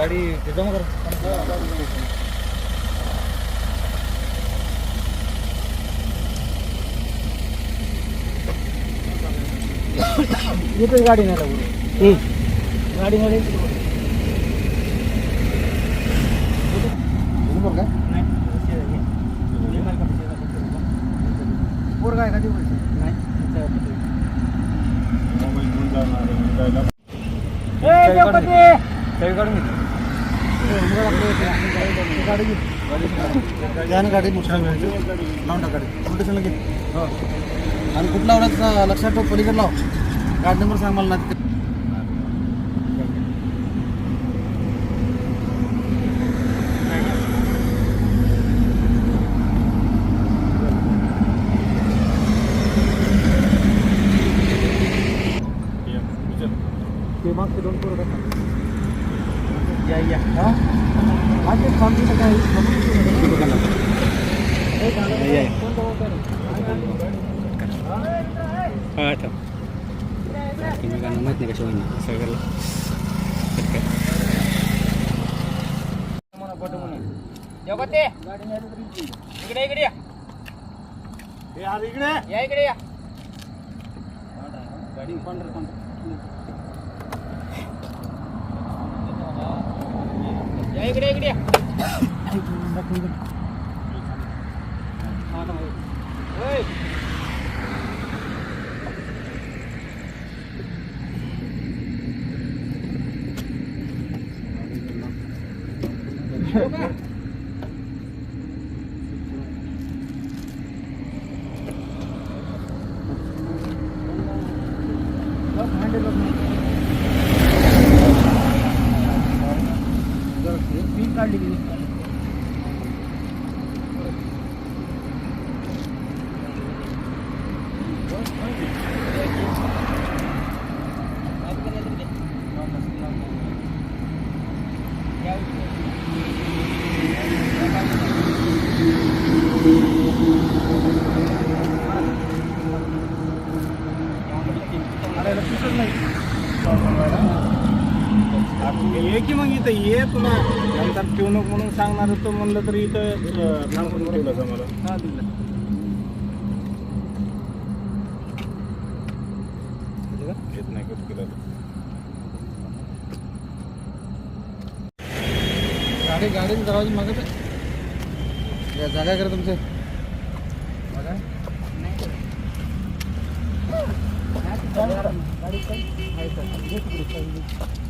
गाडी गाडी जमा कर. येतोय गाडी नाही लागू गाडी मध्ये पोर काय कधी मोबाईल घेऊन जाणार आहे, जायला नाही गाडी नुकसान लावून टाक गाडी. कुठे लगेच हो. आणि कुठला आवडायचा लक्षात ठेव पलीकडे लाव हो. गाडी नंबर सांग मला ना ते मागचे दोन पोरं बघा. या या हा आज ते थांबली तर काय या, या. माहीत नाही कशा जगते इकडे इकडे या हे इकडे या इकडे या गाडी पंधरा या इकडे इकडे या ओय. पीक काढली की ये की मग इथं? ये तुला. नंतर ठेवू नको म्हणून सांगणार होतं म्हणलं तर इथं सांगून ठेवलं मला. हा दिलं. येत नाही कसं केलं गाडी गाडी दरवाजे मागत जागा करा तुमचं राहू दे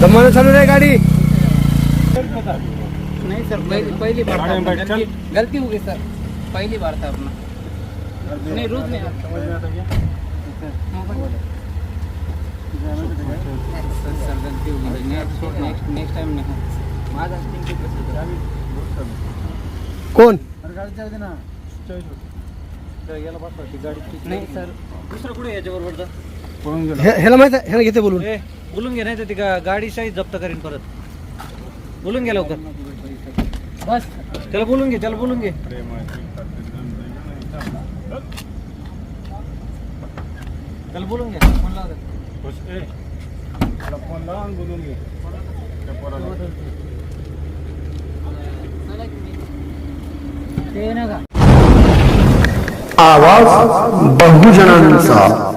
दमानं चालू गाडी। नाही सर पहिली पहिली बार गाडी. गलती हो गई सर। पहली बार था अपना। नहीं रोज नहीं सर सर गलती हो गई। नेक्स्ट नेक्स्ट नेक्स्ट टाइम नहीं। माझा कोण गाडी चालते ना याला बसवा गाडी नाही सर. दुसरं कुठे याच्याबरोबर गेलो. ह्याला माहीत आहे? ह्याला घेते बोलून. ए बोलून घे नाही तर ती गा- गाडी शाही जप्त करीन परत. बोलून घे लवकर. बस. त्याला बोलून घे त्याला बोलून घे. त्याला बोलून घे. फोन लाव त्याला. ते ना का आवाज बहुजनांचा.